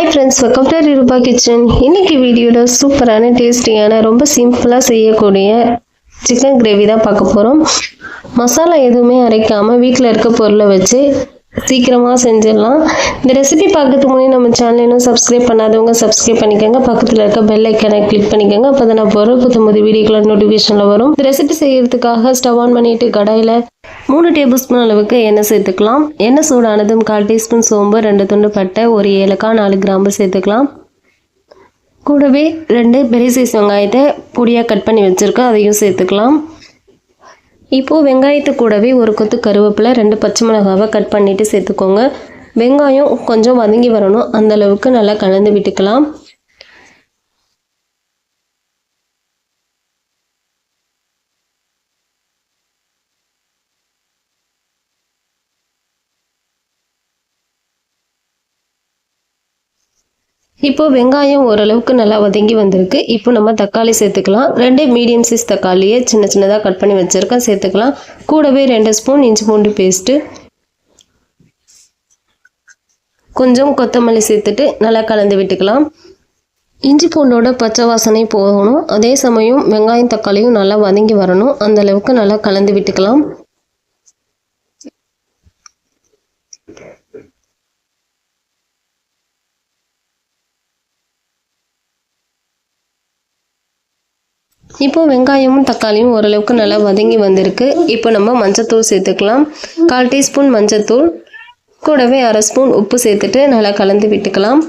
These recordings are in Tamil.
Hi friends welcome to Rupa kitchen இன்னைக்கு வீடியோவில் சூப்பரான டேஸ்டியான ரொம்ப சிம்பிளாக செய்யக்கூடிய சிக்கன் கிரேவி தான் பார்க்க போகிறோம் மசாலா எதுவுமே அரைக்காமல் வீட்டில் இருக்க பொருளை வச்சு சீக்கிரமாக செஞ்சிடலாம். இந்த ரெசிபி பார்க்கறதுக்கு முன்னாடி நம்ம சேனல் இன்னும் சப்ஸ்கிரைப் பண்ணாதவங்க சப்ஸ்கிரைப் பண்ணிக்கோங்க. பக்கத்தில் இருக்க பெல் ஐக்கனை கிளிக் பண்ணிக்கோங்க. அப்போ தான் நான் போகிற புது புது வீடியோக்கள் நோட்டிஃபிகேஷனில் வரும். இந்த ரெசிபி செய்கிறதுக்காக ஸ்டவ் ஆன் பண்ணிட்டு கடாயில் மூணு டேபிள் ஸ்பூன் அளவுக்கு எண்ணெய் சேர்த்துக்கலாம். எண்ணெய் சூடானதும் கால் டீஸ்பூன் சோம்பு ரெண்டு துண்டு பட்டை ஒரு ஏலக்காய் நாலு கிராம்பு சேர்த்துக்கலாம். கூடவே ரெண்டு பெரிய சைஸ் வெங்காயத்தை பொடியாக கட் பண்ணி வச்சுருக்கோம். அதையும் சேர்த்துக்கலாம். இப்போது வெங்காயத்தை கூடவே ஒரு கொத்து கருவேப்பிலை ரெண்டு பச்சை மிளகாவை கட் பண்ணிவிட்டு சேர்த்துக்கோங்க. வெங்காயம் கொஞ்சம் வதங்கி வரணும். அந்தளவுக்கு நல்லா கலந்து விட்டுக்கலாம். இப்போ வெங்காயம் ஓரளவுக்கு நல்லா வதங்கி வந்திருக்கு. இப்போ நம்ம தக்காளி சேர்த்துக்கலாம். ரெண்டு மீடியம் சைஸ் தக்காளியை சின்ன சின்னதாக கட் பண்ணி வச்சுருக்கேன். சேர்த்துக்கலாம். கூடவே ரெண்டு ஸ்பூன் இஞ்சி பூண்டு பேஸ்ட்டு கொஞ்சம் கொத்தமல்லி சேர்த்துட்டு நல்லா கலந்து விட்டுக்கலாம். இஞ்சி பூண்டோட பச்சை வாசனை போகணும். அதே சமயம் வெங்காயம் தக்காளியும் நல்லா வதங்கி வரணும். அந்தளவுக்கு நல்லா கலந்து விட்டுக்கலாம். இப்போ வெங்காயமும் தக்காளியும் ஓரளவுக்கு நல்லா வதங்கி வந்திருக்கு. இப்போ நம்ம மஞ்சத்தூள் சேர்த்துக்கலாம். கால் டீஸ்பூன் மஞ்சத்தூள் கூடவே அரை ஸ்பூன் உப்பு சேர்த்துட்டு நல்லா கலந்து விட்டுக்கலாம்.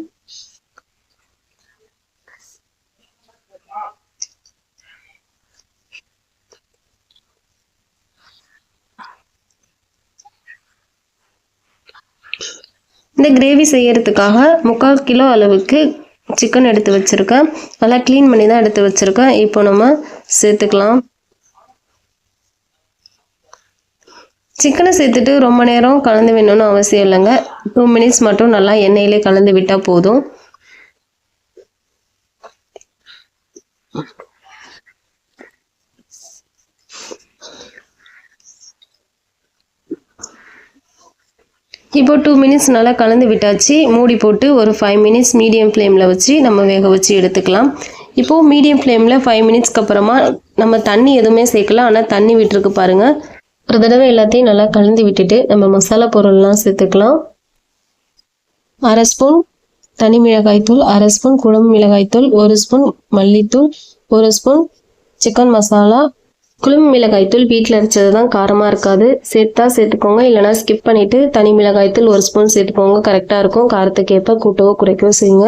இந்த கிரேவி செய்யறதுக்காக முக்கால் கிலோ அளவுக்கு சிக்கன் எடுத்து வச்சுருக்கேன். நல்லா க்ளீன் பண்ணி தான் எடுத்து வச்சுருக்கேன். இப்போ நம்ம சேர்த்துக்கலாம். சிக்கனை சேர்த்துட்டு ரொம்ப நேரம் கலந்து வேணும்னு அவசியம் இல்லைங்க. டூ மினிட்ஸ் மட்டும் நல்லா எண்ணெயிலே கலந்து விட்டால் போதும். இப்போ டூ மினிட்ஸ் நல்லா கலந்து விட்டாச்சு. மூடி போட்டு ஒரு ஃபைவ் மினிட்ஸ் மீடியம் ஃப்ளேமில் வச்சு நம்ம வேக வச்சு எடுத்துக்கலாம். இப்போது மீடியம் ஃப்ளேமில் ஃபைவ் மினிட்ஸ்க்கு அப்புறமா நம்ம தண்ணி எதுவுமே சேர்க்கலாம் ஆனால் தண்ணி விட்டுருக்கு பாருங்கள் ஒரு தடவை எல்லாத்தையும் நல்லா கலந்து விட்டுட்டு நம்ம மசாலா பொருள்லாம் சேர்த்துக்கலாம். அரை ஸ்பூன் தனி மிளகாய்த்தூள் அரை ஸ்பூன் குழம்பு மிளகாய்த்தூள் ஒரு ஸ்பூன் மல்லித்தூள் ஒரு ஸ்பூன் சிக்கன் மசாலா குழம்பு மிளகாய்த்தூள் வீட்டில் அரைச்சது தான் காரமாக இருக்காது. சேர்த்தா சேர்த்துக்கோங்க. இல்லைனா ஸ்கிப் பண்ணிவிட்டு தனி மிளகாய்த்தூள் ஒரு ஸ்பூன் சேர்த்துக்கோங்க. கரெக்டாக இருக்கும். காரத்துக்கு ஏற்ப கூட்டவோ குறைக்கவோ செய்யுங்க.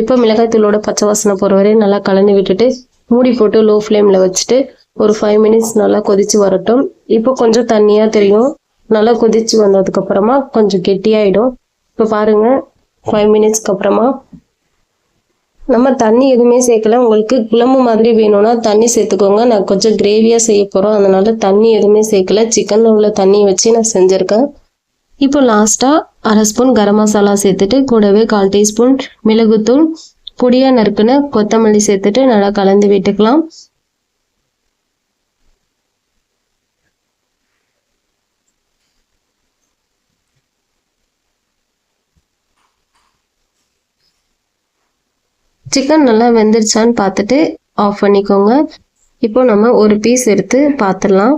இப்போ மிளகாய்த்தூளோட பச்சை வாசனை போகிற வரையும் நல்லா கலந்து விட்டுட்டு மூடி போட்டு லோ ஃப்ளேமில் வச்சுட்டு ஒரு ஃபைவ் மினிட்ஸ் நல்லா கொதித்து வரட்டும். இப்போ கொஞ்சம் தண்ணியாக தெரியும். நல்லா கொதித்து வந்ததுக்கப்புறமா கொஞ்சம் கெட்டியாயிடும். இப்போ பாருங்கள் ஃபைவ் மினிட்ஸ்க்கு அப்புறமா நம்ம தண்ணி எதுவுமே சேர்க்கல. உங்களுக்கு குழம்பு மாதிரி வேணும்னா தண்ணி சேர்த்துக்கோங்க. நான் கொஞ்சம் கிரேவியாக செய்ய போகிறோம் அதனால தண்ணி எதுவுமே சேர்க்கல. சிக்கனில் உள்ள தண்ணியை வச்சு நான் செஞ்சுருக்கேன். இப்போ லாஸ்ட்டாக அரை ஸ்பூன் கரம் மசாலா சேர்த்துட்டு கூடவே கால் டீஸ்பூன் மிளகுத்தூள் பொடியாக நறுக்குன்னு கொத்தமல்லி சேர்த்துட்டு நல்லா கலந்து விட்டுக்கலாம். சிக்கன் நல்லா வெந்துருச்சான்னு பார்த்துட்டு ஆஃப் பண்ணிக்கோங்க. இப்போ நம்ம ஒரு பீஸ் எடுத்து பார்த்துடலாம்.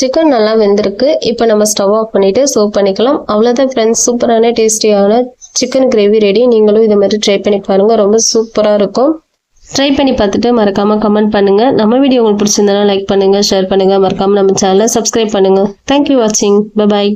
சிக்கன் நல்லா வெந்திருக்கு. இப்போ நம்ம ஸ்டவ் ஆஃப் பண்ணிவிட்டு சர்வ் பண்ணிக்கலாம். அவ்வளோதான் ஃப்ரெண்ட்ஸ் சூப்பரான டேஸ்டியான சிக்கன் கிரேவி ரெடி நீங்களும் இதை மாதிரி ட்ரை பண்ணி பாருங்கள் ரொம்ப சூப்பராக இருக்கும். ட்ரை பண்ணி பார்த்துட்டு மறக்காமல் கமெண்ட் பண்ணுங்கள் நம்ம வீடியோ உங்களுக்கு பிடிச்சிருந்தனா லைக் பண்ணுங்கள் ஷேர் பண்ணுங்கள் மறக்காமல் நம்ம சேனலை சப்ஸ்கிரைப் பண்ணுங்கள் தேங்க்யூ வாட்சிங் பபாய்